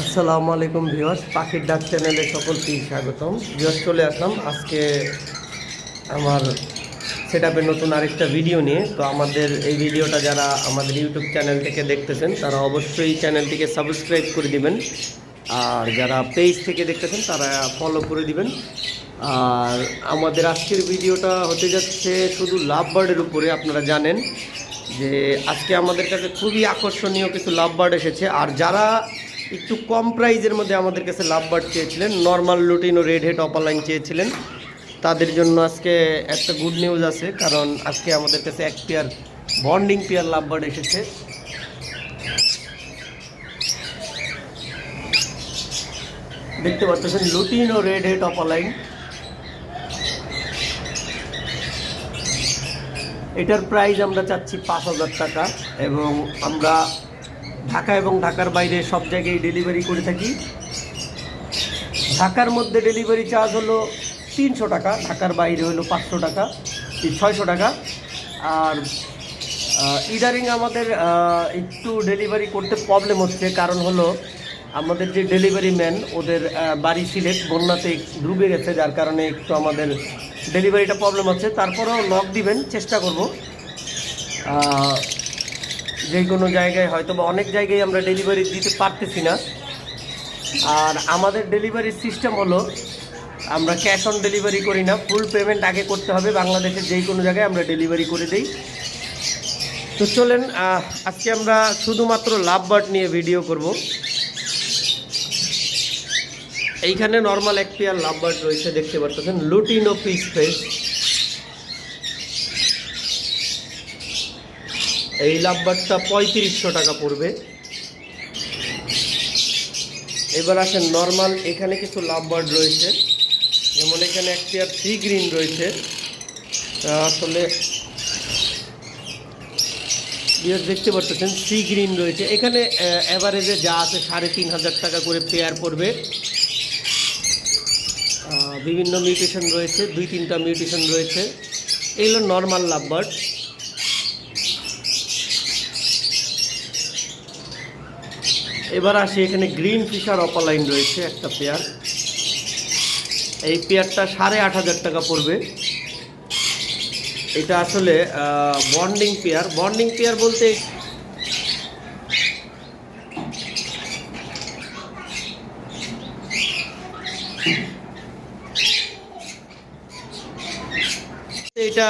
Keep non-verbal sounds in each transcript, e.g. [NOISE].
আসসালামু আলাইকুম ভিউয়ার্স, পাখির ডাক চ্যানেলে সকলকে স্বাগতম। ভিউয়ার্স, চলে আসলাম আজকে আমার সেট নতুন আরেকটা ভিডিও নিয়ে। তো আমাদের এই ভিডিওটা যারা আমাদের ইউটিউব চ্যানেল থেকে দেখতেছেন, তারা অবশ্যই চ্যানেলটিকে সাবস্ক্রাইব করে দিবেন। আর যারা পেজ থেকে দেখতেছেন, তারা ফলো করে দিবেন। আর আমাদের আজকের ভিডিওটা হতে যাচ্ছে শুধু লাভ বার্ডের উপরে, আপনারা জানেন যে আজকে আমাদের কাছে খুবই আকর্ষণীয় কিছু লাভ বার্ড এসেছে। আর যারা একটু কম প্রাইজের মধ্যে আমাদের কাছে লাভ বার্ড চেয়েছিলেন normal lutino red head opaline চেয়েছিলেন। তাদের জন্য আজকে একটা গুড নিউজ আছে, কারণ আজকে আমাদের কাছে এক pair bonding pair love bird এসেছে। দেখতে পাচ্ছেন লুটিন ও রেড হেড অপালাইন এটার প্রাইস আমরা চাচ্ছি পাঁচ হাজার টাকা এবং আমরা ঢাকা এবং ঢাকার বাইরে সব জায়গায় ডেলিভারি করে থাকি। ঢাকার মধ্যে ডেলিভারি চার্জ হলো তিনশো টাকা, ঢাকার বাইরে হলো পাঁচশো টাকা ছয়শো টাকা। আর ইদারিং আমাদের একটু ডেলিভারি করতে প্রবলেম হচ্ছে, কারণ হলো আমাদের যে ডেলিভারি ম্যান ওদের বাড়ি সিলেট, বন্যাতে ডুবে গেছে, যার কারণে একটু আমাদের ডেলিভারিটা প্রবলেম হচ্ছে। তারপরেও লক দিবেন, চেষ্টা করব। যে কোনো জায়গায় হয়তো বা অনেক জায়গায় আমরা ডেলিভারি দিতে পারতেছি না। আর আমাদের ডেলিভারি সিস্টেম হলো, আমরা ক্যাশ অন ডেলিভারি করি না ফুল পেমেন্ট আগে করতে হবে, বাংলাদেশের যেই কোনো জায়গায় আমরা ডেলিভারি করে দিই। তো চলেন আজকে আমরা শুধুমাত্র লাভ বার্ড নিয়ে ভিডিও করব। এইখানে নর্মাল এক পেয়ার লাভ বার্ড রয়েছে, দেখতে পাচ্ছেন লুটিনো পিস ফেস এই লাভবারটা পঁয়ত্রিশশো টাকা পড়বে। এবার আসেন নর্মাল এখানে কিছু লাভবার্ড রয়েছে। যেমন এখানে এক পেয়ার সি গ্রিন রয়েছে। আসলে দেখতে পাচ্ছেন সি গ্রিন রয়েছে। এখানে অ্যাভারেজে যা আছে সাড়ে তিন হাজার টাকা করে পেয়ার পড়বে। বিভিন্ন মিউটেশন রয়েছে, দুই তিনটা মিউটেশন রয়েছে। এগুলো নর্মাল লাভবার্ড এবার আসি এখানে গ্রিন ফিশার অপালাইন রয়েছে একটা পেয়ার। এই পেয়ারটা সাড়ে আট হাজার টাকা পড়বে। এটা আসলে বন্ডিং পেয়ার। বন্ডিং পেয়ার বলতে এটা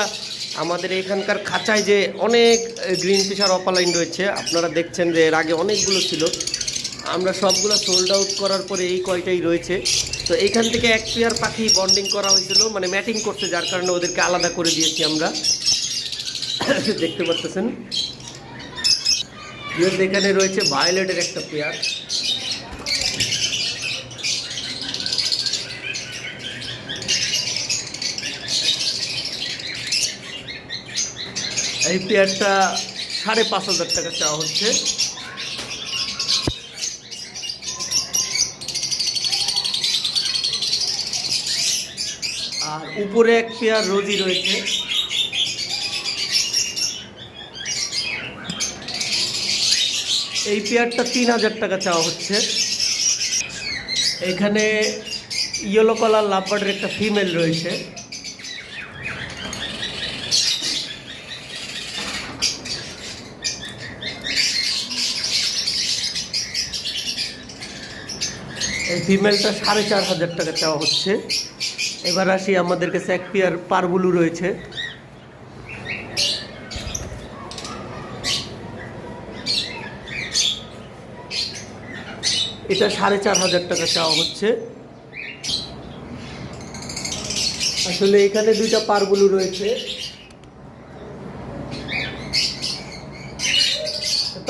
আমাদের এখানকার খাঁচায় যে অনেক গ্রিন ফিশার অপালাইন রয়েছে। আপনারা দেখছেন যে এর আগে অনেকগুলো ছিল। আমরা সবগুলো সোল্ড আউট করার পরে এই কয়টাই রয়েছে। তো এইখান থেকে এক পেয়ার পাখি বন্ডিং করা হয়েছিল মানে ম্যাটিং করছে, যার কারণে ওদেরকে আলাদা করে দিয়েছি আমরা। [COUGHS] দেখতে পাচ্ছেন? এখানে রয়েছে ভায়োলেটের একটা পেয়ার। এই পেয়ারটা সাড়ে পাঁচ হাজার টাকা চাওয়া হচ্ছে। উপরে এক পেয়ার রোজি রয়েছে। এই পেয়ারটা তিন হাজার টাকা চাওয়া হচ্ছে। এখানে ইয়েলো কালার লাভবার্ডের একটা ফিমেল রয়েছে। এই ফিমেলটা সাড়ে চার হাজার টাকা চাওয়া হচ্ছে। এবার আসি আমাদের কাছে এক পেয়ার পারবুলু রয়েছে। এটা সাড়ে চার হাজার টাকা চাওয়া হচ্ছে। আসলে এখানে দুইটা পারবুলু রয়েছে।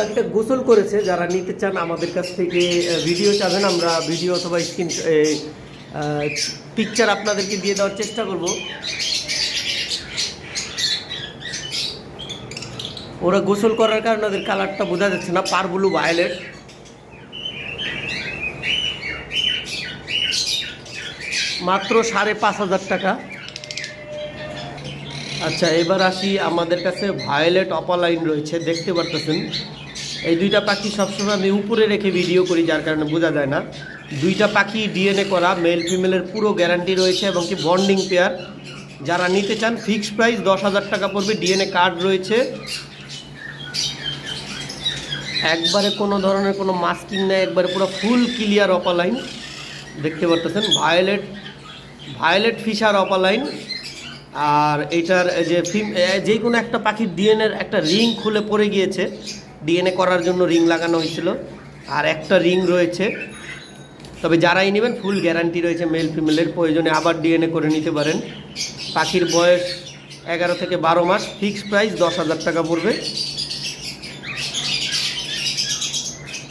পাখিটা গোসল করেছে, যারা নিতে চান আমাদের কাছ থেকে ভিডিও চাবেন, আমরা ভিডিও অথবা স্ক্রিন পিকচার আপনাদেরকে দিয়ে দেওয়ার চেষ্টা করব। ওরা গোসল করার কারণে ওদের কালারটা বোঝা যাচ্ছে না পারবুলু ভায়োলেট মাত্র সাড়ে পাঁচ হাজার টাকা। আচ্ছা এবার আসি, আমাদের কাছে ভায়োলেট অপালাইন রয়েছে, দেখতে পারতেছেন। এই দুইটা পাখি সবসময় আমি উপরে রেখে ভিডিও করি, যার কারণে বোঝা যায় না। দুইটা পাখি ডিএনএ করা মেল ফিমেলের পুরো গ্যারান্টি রয়েছে এবং কি বন্ডিং পেয়ার যারা নিতে চান ফিক্সড প্রাইস দশ হাজার টাকা পড়বে ডিএনএ কার্ড রয়েছে। একবারে কোনো ধরনের কোনো মাস্কিং নেই, একবারে পুরো ফুল ক্লিয়ার অপালাইন দেখতে পারতেছেন ভায়োলেট ভায়োলেট ফিশার অপালাইন আর এটার যে ফিম যে কোনো একটা পাখির ডিএনএর একটা রিং খুলে পড়ে গিয়েছে। ডিএনএ করার জন্য রিং লাগানো হয়েছিল। আর একটা রিং রয়েছে। তবে যারাই নেবেন ফুল গ্যারান্টি রয়েছে মেল ফিমেলের প্রয়োজনে আবার ডিএনএ করে নিতে পারেন। পাখির বয়স এগারো থেকে বারো মাস। ফিক্সড প্রাইস দশ হাজার টাকা পড়বে।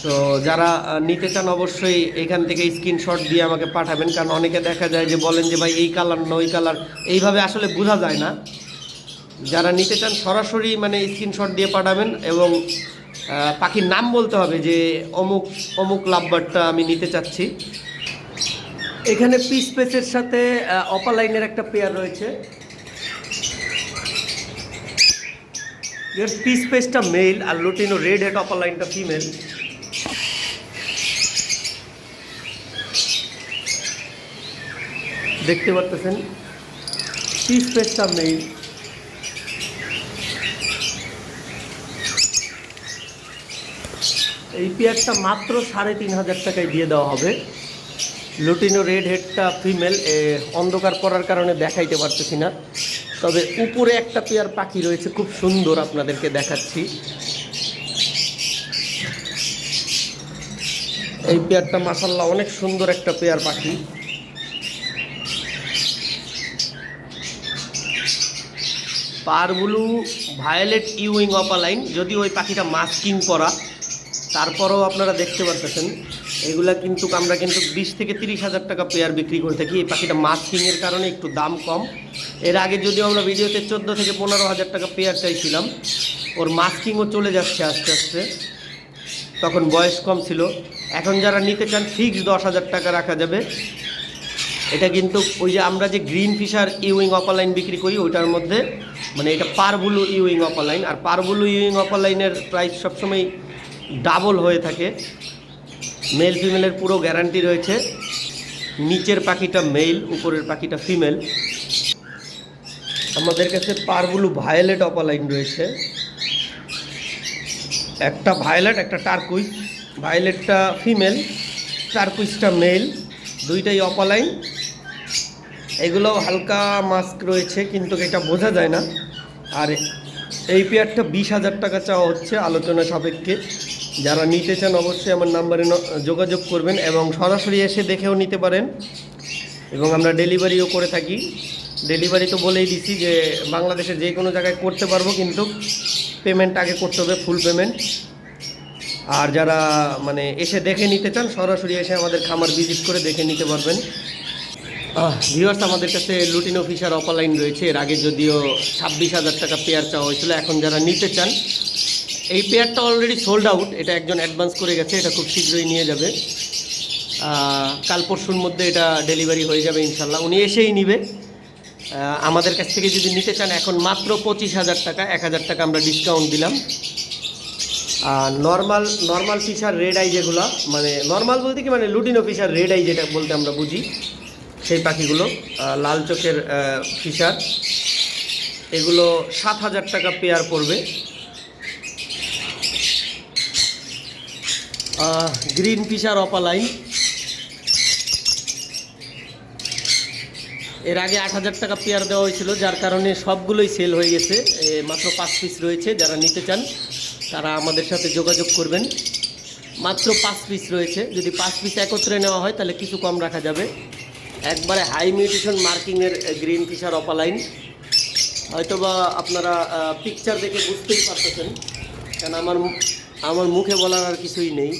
তো যারা নিতে চান অবশ্যই এখান থেকে স্ক্রিনশট দিয়ে আমাকে পাঠাবেন। কারণ অনেকে দেখা যায় যে বলেন যে, ভাই, এই কালার না, ওই কালার এইভাবে আসলে বোঝা যায় না। যারা নিতে চান সরাসরি মানে স্ক্রিনশট দিয়ে পাঠাবেন এবং পাখির নাম বলতে হবে যে অমুক অমুক লাভবারটা আমি নিতে চাচ্ছি। এখানে পিস পেসের সাথে অপালাইনের একটা পেয়ার রয়েছে। পিস পেসটা মেল আর লুটিনো রেড হেড অপালাইনটা ফিমেল দেখতে পারতেছেন? পিস পেসটা মেল এই পেয়ারটা মাত্র সাড়ে তিন হাজার টাকায় দিয়ে দেওয়া হবে। লুটিনো রেড হেডটা ফিমেল অন্ধকার পড়ার কারণে দেখাইতে পারতেছি না। তবে উপরে একটা পেয়ার পাখি রয়েছে, খুব সুন্দর আপনাদেরকে দেখাচ্ছি। এই পেয়ারটা মাসাল্লাহ অনেক সুন্দর একটা পেয়ার পাখি। পারবুলু ভায়োলেট ইউইং অপালাইন যদি ওই পাখিটা মাস্কিং করা। তারপরেও আপনারা দেখতে পারতেছেন, এগুলা কিন্তু আমরা কিন্তু বিশ থেকে তিরিশ হাজার টাকা পেয়ার বিক্রি করে থাকি। এই পাখিটা মাস্কিংয়ের কারণে একটু দাম কম। এর আগে যদিও আমরা ভিডিওতে চোদ্দ থেকে পনেরো হাজার টাকা পেয়ার চাইছিলাম, ওর মাস্কিংও চলে যাচ্ছে আস্তে আস্তে। তখন বয়স কম ছিল। এখন যারা নিতে চান ফিক্সড দশ হাজার টাকা রাখা যাবে। এটা কিন্তু ওই যে আমরা যে গ্রিন ফিশার ইউইং অপালাইন বিক্রি করি, ওইটার মধ্যে মানে এটা পারবুলু ইউইং অপালাইন আর পারবুলু ইউইং অপালাইনের প্রাইস সবসময় ডাবল হয়ে থাকে। মেল ফিমেলের পুরো গ্যারান্টি রয়েছে। নিচের পাখিটা মেল, উপরের পাখিটা ফিমেল। আমাদের কাছে পারবুলু ভায়োলেট অপালাইন রয়েছে। একটা ভায়োলেট, একটা টার্কুইজ ভায়োলেটটা ফিমেল টার্কুইজটা মেল। দুইটাই অপালাইন। এগুলো হালকা মাস্ক রয়েছে, কিন্তু এটা বোঝা যায় না। আর এই পেয়ারটা বিশ হাজার টাকা চাওয়া হচ্ছে আলোচনা সাপেক্ষে। যারা নিতে চান অবশ্যই আমার নাম্বারে যোগাযোগ করবেন এবং সরাসরি এসে দেখেও নিতে পারেন। এবং আমরা ডেলিভারিও করে থাকি। ডেলিভারি তো বলেই দিছি যে, বাংলাদেশে যে কোনো জায়গায় করতে পারব কিন্তু পেমেন্ট আগে করতে হবে ফুল পেমেন্ট আর যারা মানে এসে দেখে নিতে চান, সরাসরি এসে আমাদের খামার ভিজিট করে দেখে নিতে পারবেন। ভিউয়ার্স আমাদের কাছে লুটিন অফিসার অপালাইন রয়েছে। এর আগে যদিও ছাব্বিশ হাজার টাকা পেয়ার চাওয়া হয়েছিল, এখন যারা নিতে চান এই পেয়ারটা অলরেডি সোল্ড আউট এটা একজন অ্যাডভান্স করে গেছে, এটা খুব শীঘ্রই নিয়ে যাবে। কাল পরশুর মধ্যে এটা ডেলিভারি হয়ে যাবে ইনশাল্লাহ উনি এসেই নিবে। আমাদের কাছ থেকে যদি নিতে চান, এখন মাত্র পঁচিশ হাজার টাকা, এক হাজার টাকা আমরা ডিসকাউন্ট দিলাম। আর normal normal fisher red eye যেগুলো মানে নর্মাল বলতে কি মানে লুটিনো ফিশার রেড আই যেটা বলতে আমরা বুঝি, সেই পাখিগুলো লাল চোখের ফিশার এগুলো সাত হাজার টাকা পেয়ার পড়বে। Green fisher opaline. এর আগে আট হাজার টাকা পেয়ার দেওয়া হয়েছিল, যার কারণে সবগুলোই সেল হয়ে গেছে। মাত্র পাঁচ পিস রয়েছে, যারা নিতে চান, তারা আমাদের সাথে যোগাযোগ করবেন। মাত্র পাঁচ পিস রয়েছে। যদি পাঁচ পিস একত্রে নেওয়া হয়, তাহলে কিছু কম রাখা যাবে। একবারে হাই মিউটেশন মার্কিংয়ের গ্রিন ফিশার অপালাইন। হয়তোবা আপনারা পিকচার দেখে বুঝতেই পারতেছেন, কারণ আমার আমার মুখে বলার আর কিছুই নেই।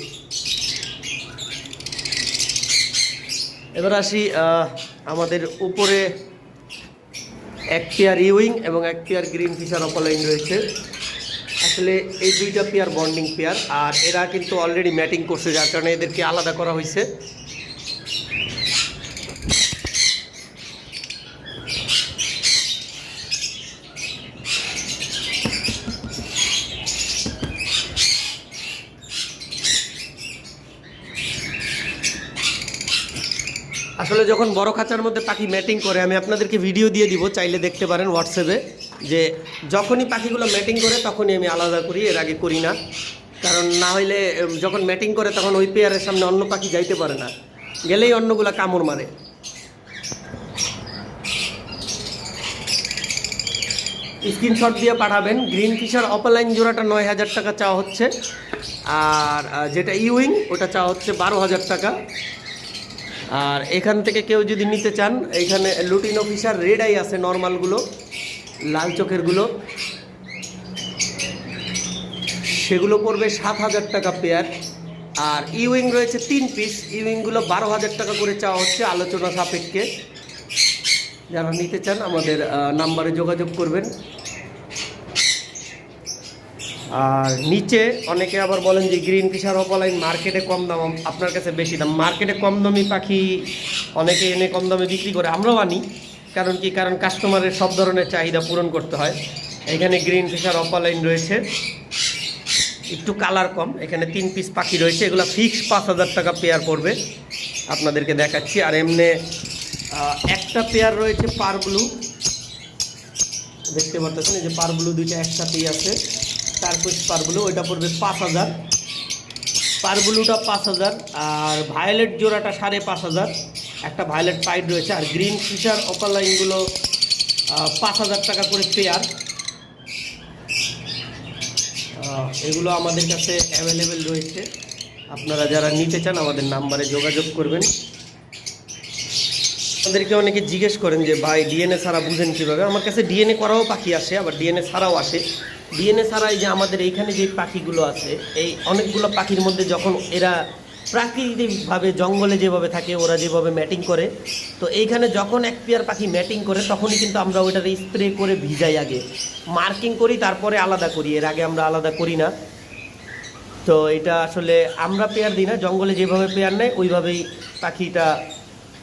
এবার আসি আমাদের উপরে এক পেয়ার ইউইং এবং এক পেয়ার গ্রিন ফিশার অপলাইন রয়েছে। আসলে এই দুইটা পেয়ার বন্ডিং পেয়ার, আর এরা কিন্তু অলরেডি ম্যাটিং করছে, যার কারণে এদেরকে আলাদা করা হয়েছে। আসলে যখন বড় খাঁচার মধ্যে পাখি ম্যাটিং করে, আমি আপনাদেরকে ভিডিও দিয়ে দিব, চাইলে দেখতে পারেন হোয়াটসঅ্যাপে যে যখনই পাখিগুলো ম্যাটিং করে, তখনই আমি আলাদা করি, এর আগে করি না। কারণ না হইলে যখন ম্যাটিং করে, তখন ওই পেয়ারের সামনে অন্য পাখি যাইতে পারে না। গেলেই অন্যগুলা কামড় মারে। স্ক্রিনশট দিয়ে পাঠাবেন। গ্রিন ফিশার অপলাইন জোড়াটা নয় হাজার টাকা চাওয়া হচ্ছে। আর যেটা ইউইং ওটা চাওয়া হচ্ছে বারো হাজার টাকা। আর এখান থেকে কেউ যদি নিতে চান, এখানে লুটিন অফিসার রেড আই আছে নর্মালগুলো লাল চোখেরগুলো সেগুলো পড়বে সাত হাজার টাকা পেয়ার আর ইউইং রয়েছে তিন পিস ইউইংগুলো বারো হাজার টাকা করে চাওয়া হচ্ছে আলোচনা সাপেক্ষে। যারা নিতে চান, আমাদের নাম্বারে যোগাযোগ করবেন। আর নিচে অনেকে আবার বলেন যে গ্রিন ফিশার অপলাইন মার্কেটে কম দাম, আপনার কাছে বেশি দাম। মার্কেটে কম দামি পাখি অনেকে এনে কম দামে বিক্রি করে, আমরাও আনি। কারণ কি? কারণ কাস্টমারের সব ধরনের চাহিদা পূরণ করতে হয়। এখানে গ্রিন ফিশার অপলাইন রয়েছে। একটু কালার কম। এখানে তিন পিস পাখি রয়েছে। এগুলো ফিক্স পাঁচ হাজার টাকা পেয়ার পড়বে। আপনাদেরকে দেখাচ্ছি। আর এমনি একটা পেয়ার রয়েছে পার ব্লু। দেখতে পাচ্ছেন এই যে পার ব্লু দুইটা একসাথেই আছে। চার পিস পার ব্লু ওইটা পড়বে পাঁচ হাজার। পার ব্লুটা পাঁচ হাজার, আর ভায়োলেট জোড়াটা সাড়ে পাঁচ হাজার। একটা ভায়োলেট পাইড রয়েছে, আর গ্রিন ফিশার অপারলাইনগুলো পাঁচ হাজার টাকা করে পেয়ার এগুলো আমাদের কাছে অ্যাভেলেবেল রয়েছে। আপনারা যারা নিতে চান, আমাদের নাম্বারে যোগাযোগ করবেন। আমাদেরকে অনেকে জিজ্ঞেস করেন যে, ভাই ডিএনএ ছাড়া বুঝেন কীভাবে? আমার কাছে ডিএনএ করাও পাখি আসে, আবার ডিএনএ ছাড়াও আসে। ডিএনএ ছাড়া এই যে আমাদের এইখানে যে পাখিগুলো আছে, এই অনেকগুলো পাখির মধ্যে যখন এরা প্রাকৃতিকভাবে জঙ্গলে যেভাবে থাকে, ওরা যেভাবে ম্যাটিং করে, তো এইখানে যখন এক পেয়ার পাখি ম্যাটিং করে, তখনই কিন্তু আমরা ওইটার স্প্রে করে ভিজাই আগে। মার্কিং করি, তারপরে আলাদা করি, এর আগে আমরা আলাদা করি না। তো এটা আসলে আমরা পেয়ার দিই না, জঙ্গলে যেভাবে পেয়ার নেয়, ওইভাবেই পাখিটা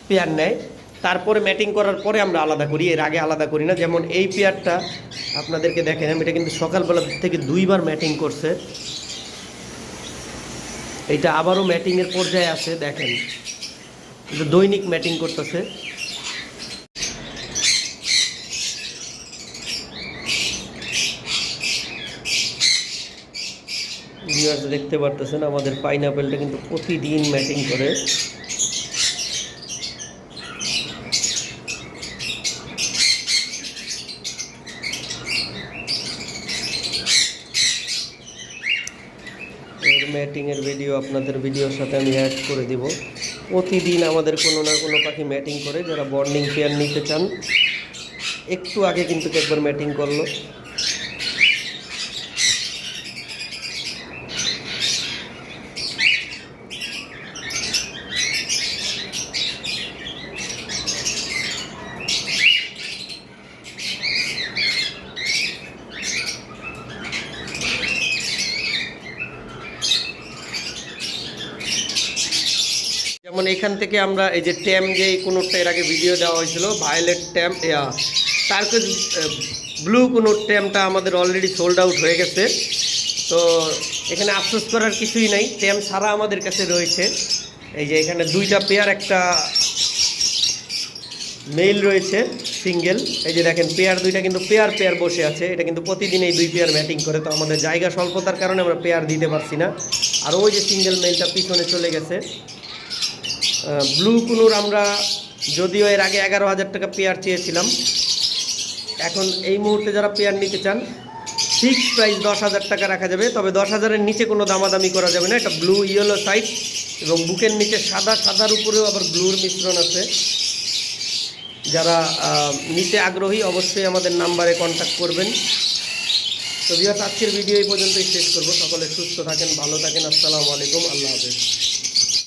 পেয়ার নেয়। তারপরে ম্যাটিং করার পরে আমরা আলাদা করি, এর আগে আলাদা করি না। যেমন এই পেয়ারটা আপনাদেরকে দেখেন আমি এটা কিন্তু সকালবেলা থেকে দুইবার ম্যাটিং করছে। এটা আবারও ম্যাটিংয়ের পর্যায়ে আছে, দেখেন। দৈনিক ম্যাটিং করতেছে। দেখতে পারতেছেন, আমাদের পাইনাপেলটা কিন্তু প্রতিদিন ম্যাটিং করে এর ম্যাটিংয়ের ভিডিও আপনাদের ভিডিওর সাথে আমি অ্যাড করে দিব। প্রতিদিন আমাদের কোনো না কোনো পাখি ম্যাটিং করে, যারা বর্নিং পেয়ার নিতে চান, একটু আগে কিন্তু একবার ম্যাটিং করল। এখান থেকে আমরা এই যে ট্যাম যে কোনোটা এর আগে ভিডিও দেওয়া হয়েছিল ভায়োলেট ট্যাম তারপর ব্লু কোনো ট্যামটা আমাদের অলরেডি সোল্ড আউট হয়ে গেছে। তো এখানে আফসোস করার কিছুই নাই ট্যাম ছাড়া আমাদের কাছে রয়েছে। এই যে এখানে দুইটা পেয়ার একটা মেল রয়েছে সিঙ্গেল এই যে দেখেন পেয়ার দুইটা কিন্তু পেয়ার পেয়ার বসে আছে। এটা কিন্তু প্রতিদিন এই দুই পেয়ার ম্যাটিং করে, তো আমাদের জায়গা স্বল্পতার কারণে আমরা পেয়ার দিতে পারছি না। আর ওই যে সিঙ্গেল মেলটা পিছনে চলে গেছে। ব্লু কুনুর আমরা যদিও এর আগে এগারো হাজার টাকা পেয়ার চেয়েছিলাম। এখন এই মুহূর্তে যারা পেয়ার নিতে চান ফিক্স প্রাইস দশ হাজার টাকা রাখা যাবে, তবে দশ হাজারের নিচে কোনো দামাদামি করা যাবে না। এটা ব্লু ইয়েলো সাইড এবং বুকের নিচে সাদা, সাদার উপরেও আবার ব্লুর মিশ্রণ আছে। যারা নিতে আগ্রহী, অবশ্যই আমাদের নাম্বারে কন্ট্যাক্ট করবেন। তো বিহার আজকের ভিডিও এই পর্যন্তই শেষ করব। সকলে সুস্থ থাকেন, ভালো থাকেন। আসসালামু আলাইকুম। আল্লাহ হাফেজ।